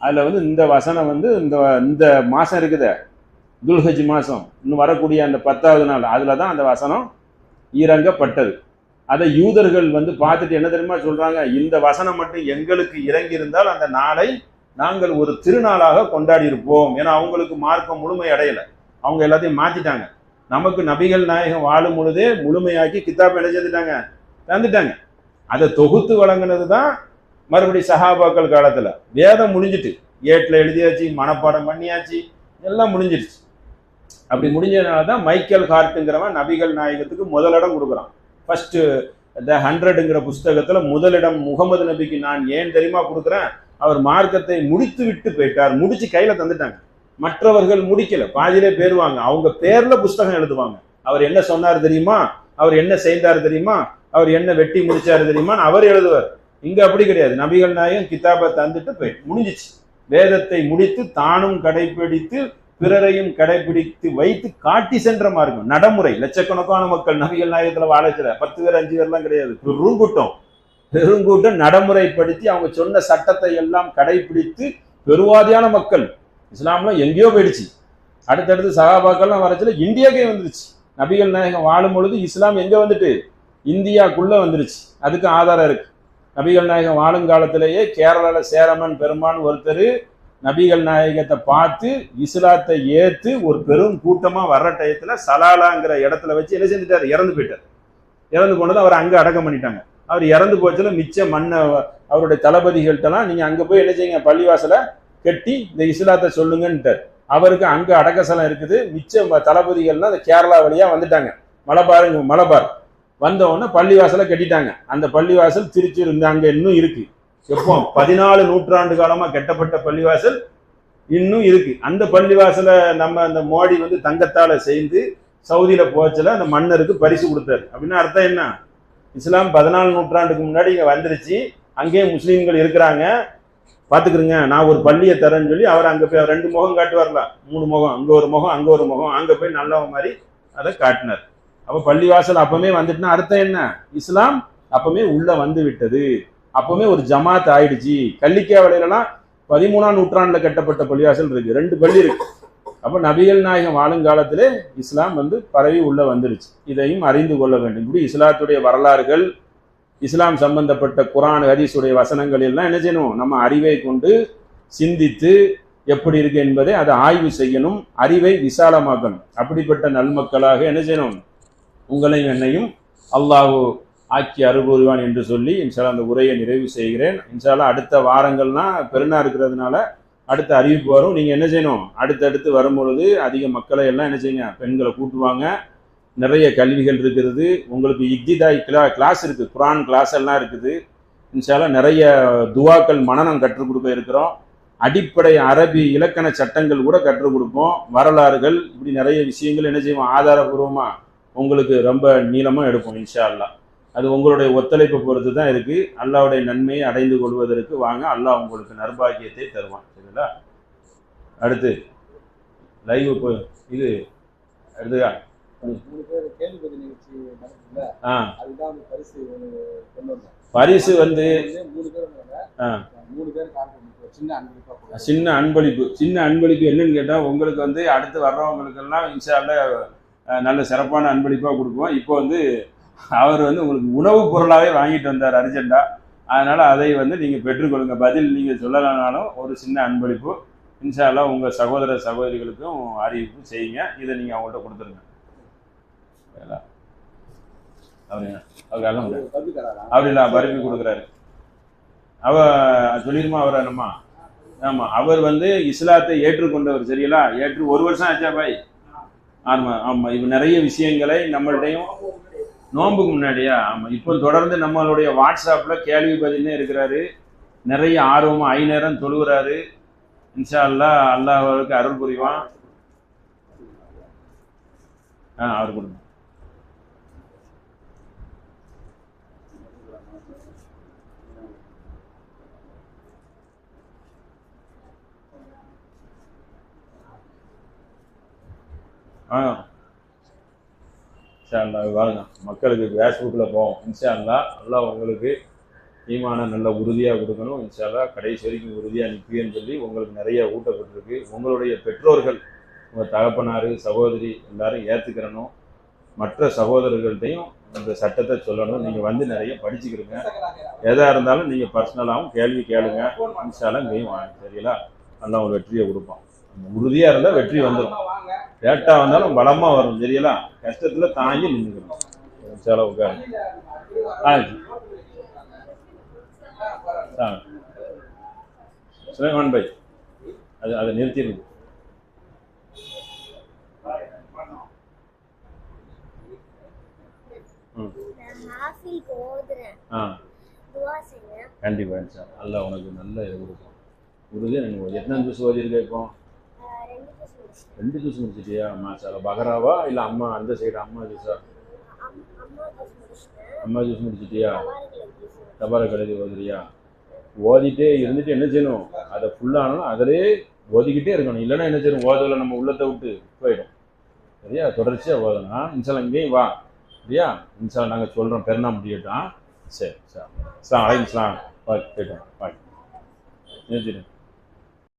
அதில் வந்து இந்த வசனம் வந்து இந்த இந்த மாதம் இருக்குது. துல்ஹஜ் மாதம் இன்னும் வரக்கூடிய அந்த பத்தாவது நாள். அதில் தான் அந்த வசனம் இறங்கப்பட்டது. அதை யூதர்கள் வந்து பார்த்துட்டு என்ன தெரியுமா சொல்கிறாங்க இந்த வசனம் மட்டும் எங்களுக்கு இறங்கியிருந்தால் அந்த நாளை நாங்கள் ஒரு திருநாளாக கொண்டாடி இருப்போம் ஏன்னா அவங்களுக்கு மார்க்கம் முழுமை அடையலை. அவங்க எல்லாத்தையும் மாற்றிட்டாங்க நமக்கு நபிகள் நாயகம் வாழும் பொழுதே முழுமையாக்கி கித்தாப் என்ன தந்துட்டாங்க. அதை தொகுத்து வழங்கினது தான் மறுபடி சஹாபாக்கள் காலத்தில் வேதம் முடிஞ்சிட்டு ஏட்டில் எழுதியாச்சு மனப்பாடம் பண்ணியாச்சு எல்லாம் முடிஞ்சிருச்சு. அப்படி முடிஞ்சதுனால தான் மைக்கேல் ஹார்ட்டுங்கிறவன் நபிகள் நாயகத்துக்கு முதலிடம் கொடுக்குறான். ஃபஸ்ட்டு த ஹண்ட்ரடுங்கிற புஸ்தகத்தில் முதலிடம் முகமது நபிக்கு நான் ஏன் தெரியுமா கொடுக்குறேன்? அவர் மார்க்கத்தை முடித்து விட்டு போயிட்டார் முடிச்சு கையில் தந்துட்டாங்க. மற்றவர்கள் முடிக்கல பாதியிலே பேருவாங்க. அவங்க பேரில் புஸ்தகம் எழுதுவாங்க. அவர் என்ன சொன்னார் தெரியுமா? அவர் என்ன செய்தார் தெரியுமா? அவர் என்ன வெட்டி முடிச்சார் தெரியுமா அவர் எழுதுவார். இங்க அப்படி கிடையாது. நபிகள் நாயகம் கிதாபை தந்துட்டு போய் முடிஞ்சிச்சு. வேதத்தை முடித்து தானும் கடைபிடித்து பிறரையும் கடைபிடித்து வைத்து காட்டி சென்ற மார்க்கம். நடைமுறை. லட்சக்கணக்கான மக்கள் நபிகள் நாயகத்துல வாழச்சில பத்து பேர் அஞ்சு பேர்லாம் கிடையாது. பெருங்கூட்டம் பெருங்கூட்டம் நடைமுறைப்படுத்தி அவங்க சொன்ன சட்டத்தை எல்லாம் கடைபிடித்து பெருவாதியான மக்கள். இஸ்லாம்லாம் எங்கேயோ போயிடுச்சு. அடுத்தடுத்து சகாபாக்கள்லாம் வரச்சுல இந்தியாக்கே வந்துருச்சு. நபிகள் நாயகம் வாழும் பொழுது இஸ்லாம் எங்க வந்துட்டு? இந்தியாக்குள்ள வந்துருச்சு. அதுக்கு ஆதாரம் இருக்கு. நபிகள் நாயகம் வாழும் காலத்திலேயே கேரளாவில் சேரமன் பெருமான் ஒருத்தர் நபிகள் நாயகத்தை பார்த்து இஸ்லாத்தை ஏற்று ஒரு பெரும் கூட்டமாக வர்ற டயத்தில் சலாலாங்கிற இடத்துல வச்சு என்ன செஞ்சுட்டார்? இறந்து போயிட்டார். இறந்து போனது அவர் அங்கே அடக்கம் பண்ணிட்டாங்க. அவர் இறந்து போச்சுல மிச்ச மண்ணை அவருடைய தளபதிகள்கிட்டலாம் நீங்கள் அங்கே போய் என்ன செய்யுங்க? பள்ளிவாசலை கட்டி இந்த இஸ்லாத்தை சொல்லுங்கன்ட்டார். அவருக்கு அங்கே அடக்கசலம் இருக்குது. மிச்ச தளபதிகள்லாம் அந்த கேரளா வழியாக வந்துட்டாங்க. மலபாருங்க மலபார். வந்த உடனே பள்ளிவாசலை கட்டிட்டாங்க. அந்த பள்ளிவாசல் திருச்சி இந்த அங்கே இன்னும் இருக்கு. எப்போ? பதினாலு நூற்றாண்டு காலமா கட்டப்பட்ட பள்ளிவாசல் இன்னும் இருக்கு. அந்த பள்ளிவாசலை நம்ம அந்த மோடி வந்து தங்கத்தால செய்து சவுதியில போச்சல அந்த மன்னருக்கு பரிசு கொடுத்தாரு. அப்படின்னா அர்த்தம் என்ன? இஸ்லாம் பதினாலு நூற்றாண்டுக்கு முன்னாடி இங்க வந்துருச்சு. அங்கேயே முஸ்லீம்கள் இருக்கிறாங்க. பாத்துக்கிறீங்க நான் ஒரு பள்ளியை தரேன்னு சொல்லி அவர் அங்கே போய் ரெண்டு முகம் காட்டுவார்ல. மூணு முகம் அங்கே ஒரு முகம் அங்கே ஒரு முகம் அங்கே போய் நல்லவன் மாதிரி அதை காட்டினார். அப்போ பள்ளிவாசல் அப்பமே வந்துட்டுனா அர்த்தம் என்ன? இஸ்லாம் அப்பமே உள்ள வந்து விட்டது அப்பவுமே ஒரு ஜமாத் ஆயிடுச்சு. கல்லிக்கா வலையிலலாம் பதிமூணாம் நூற்றாண்டுல கட்டப்பட்ட பள்ளிவாசல் இருக்கு. ரெண்டு பள்ளி இருக்கு. அப்ப நபிகள் நாயகம் வாழும் காலத்திலே இஸ்லாம் வந்து பரவி உள்ள வந்துருச்சு. இதையும் அறிந்து கொள்ள வேண்டும். இப்படி இஸ்லாத்துடைய வரலாறுகள் இஸ்லாம் சம்பந்தப்பட்ட குரான் ஹதீஸுடைய வசனங்கள் எல்லாம் என்ன செய்யணும்? நம்ம அறிவை கொண்டு சிந்தித்து எப்படி இருக்கு என்பதை அதை ஆய்வு செய்யணும். அறிவை விசாலமாக்கணும். அப்படிப்பட்ட நல்மக்களாக என்ன செய்யணும்? உங்களையும் என்னையும் அல்லாஹ் ஆக்கி அறுபுரிவான் என்று சொல்லி இன்ஷால்லா அந்த உரையை நிறைவு செய்கிறேன். இன்ஷால்லா அடுத்த வாரங்கள்னா பெருநா இருக்கிறதுனால அடுத்த அறிவிப்பு வரும். நீங்கள் என்ன செய்யணும்? அடுத்தடுத்து வரும்பொழுது அதிக மக்களை எல்லாம் என்ன செய்யுங்க? பெண்களை கூட்டுவாங்க. நிறைய கல்விகள் இருக்கிறது உங்களுக்கு இக்திதாய் கிளா கிளாஸ் இருக்குது குரான் கிளாஸ் எல்லாம் இருக்குது. இன்ஷால்லா நிறைய துவாக்கள் மனநம் கற்றுக் கொடுக்க இருக்கிறோம். அடிப்படை அரபி இலக்கண சட்டங்கள் கூட கற்றுக் கொடுப்போம். வரலாறுகள் இப்படி நிறைய விஷயங்கள் என்ன செய்வோம்? ஆதாரபூர்வமாக உங்களுக்கு ரொம்ப நீளமா எடுப்போம் இன்ஷா அல்லாஹ் அது உங்களுடைய ஒத்துழைப்பை பொறுத்து தான் இருக்கு. அல்லாஹ்வுடைய நன்மையை அடைந்து கொள்வதற்கு வாங்க அல்லாஹ் உங்களுக்கு நர்பாகியத்தை தருவான். சரிங்களா? அடுத்து லைவ் இப்போ இது அடுத்து மூணு பேர் கேள்வி பதில் நிகழ்ச்சி நடக்குதுல்ல? ஆ. அதுதான் வந்து பரிசு வந்து சின்ன அன்பளிப்பா. சின்ன அன்பளிப்பு. என்னன்னு கேட்டால் உங்களுக்கு வந்து அடுத்து வர்றவங்களுக்கெல்லாம் இன்ஷால்ல அஹ், நல்ல சிறப்பான அன்பளிப்பாக கொடுப்போம் இப்போ வந்து அவர் வந்து உங்களுக்கு உணவுப் பொருளாகவே வாங்கிட்டு வந்தார் அர்ஜெண்ட்டாக அதனால் அதை வந்து நீங்கள் பெற்றுக்கொள்ளுங்க. பதில் நீங்கள் சொல்லலைனாலும் ஒரு சின்ன அன்பளிப்பு. இன்ஷால்லா உங்கள் சகோதர சகோதரிகளுக்கும் அறிவிப்பு செய்யுங்க. இதை நீங்கள் அவங்கள்ட்ட கொடுத்துருங்க. அப்படி இல்லை. பருப்பி கொடுக்குறாரு. அவ சொல்லிடுமா அவர் என்னம்மா ஆமாம் அவர் வந்து இஸ்லாத்தை ஏற்றுக்கொண்டவர் சரிங்களா? ஏற்று ஒரு வருஷம் ஆச்சா பாய்? ஆமாம் ஆமாம் இப்போ நிறைய விஷயங்களை நம்மள்டையும் நோன்புக்கு முன்னாடியா? ஆமாம் இப்போ தொடர்ந்து நம்மளுடைய வாட்ஸ்அப்பில் கேள்வி பதிலே இருக்கிறாரு. நிறைய ஆர்வமாக ஐ நேரம் தொழுகிறாரு. இன்ஷா அல்லாஹ் அல்லாஹ் அவருக்கு அருள் புரிவான். ஆ அவர் கொடுங்க. ஆ. இன்ஷா அல்லாஹ் வாருங்க மக்களுக்கு ஃபேஸ்புக்கில் போவோம். இன்ஷால்லா நல்லா உங்களுக்கு ஈமான நல்ல உறுதியாக கொடுக்கணும். இன்ஷால்லா கடைசி வரைக்கும் உறுதியாக நிற்பியன்னு சொல்லி உங்களுக்கு நிறைய ஊட்டப்பட்டிருக்கு. உங்களுடைய பெற்றோர்கள் உங்கள் தகப்பனார் சகோதரி எல்லாரும் ஏற்றுக்கிறணும் மற்ற சகோதரர்கள்ட்டையும் இந்த சட்டத்தை சொல்லணும். நீங்கள் வந்து நிறைய படிச்சுக்கிறீங்க எதாக இருந்தாலும் நீங்கள் பர்சனலாகவும் கேள்வி கேளுங்க. இன்ஷால்லா இங்கேயும் வாங்க. சரிங்களா? நல்லா ஒரு வெற்றியை கொடுப்போம் உறுதியாக இருந்தால் வெற்றி வந்துடும் லேட்டாக வந்தாலும் பலமாக வரும் சரிங்களா? கஷ்டத்தில் தாங்கி நின்றுக்கணும் இன்ஷால்லா ஆச்சு ஆ சுலைமான் பை. அது அதை நிறுத்திடுங்க ம். ஆ. கண்டிப்பாக சார் நல்லா உனக்கு நல்ல இது கொடுக்கும். உறுதியாக எனக்கு எத்தனை ஜூஸ் ஓதிருக்க இப்போ? ரெண்டு ஜூஸ் முடிச்சிட்டியா அம்மா சார். முடிச்சிட்டியா மாசாலா பகராவா? இல்லை அம்மா அந்த சைடு அம்மா ஜூஸா அம்மா ஜூஸ் முடிச்சிட்டியா? தபால கழுதி ஓதுறியா ஓதிட்டே இருந்துட்டு என்ன செய்யணும்? அதை ஃபுல்லானாலும் அதிலே ஓதிக்கிட்டே இருக்கணும். இல்லைன்னா என்ன செய்யணும்? ஓதல நம்ம உள்ளத்தை விட்டு போயிடும். சரியா? தொடர்ச்சியாக ஓதணும் இன்சாலம் இங்கேயும் வா. சரியா? இன்சாலம் நாங்கள் சொல்கிறோம் பெருனா முடியட்டான் சரி சார். சார் அலைங்க பாய். போயிட்டோம் பாய். நிறுத்திட்டு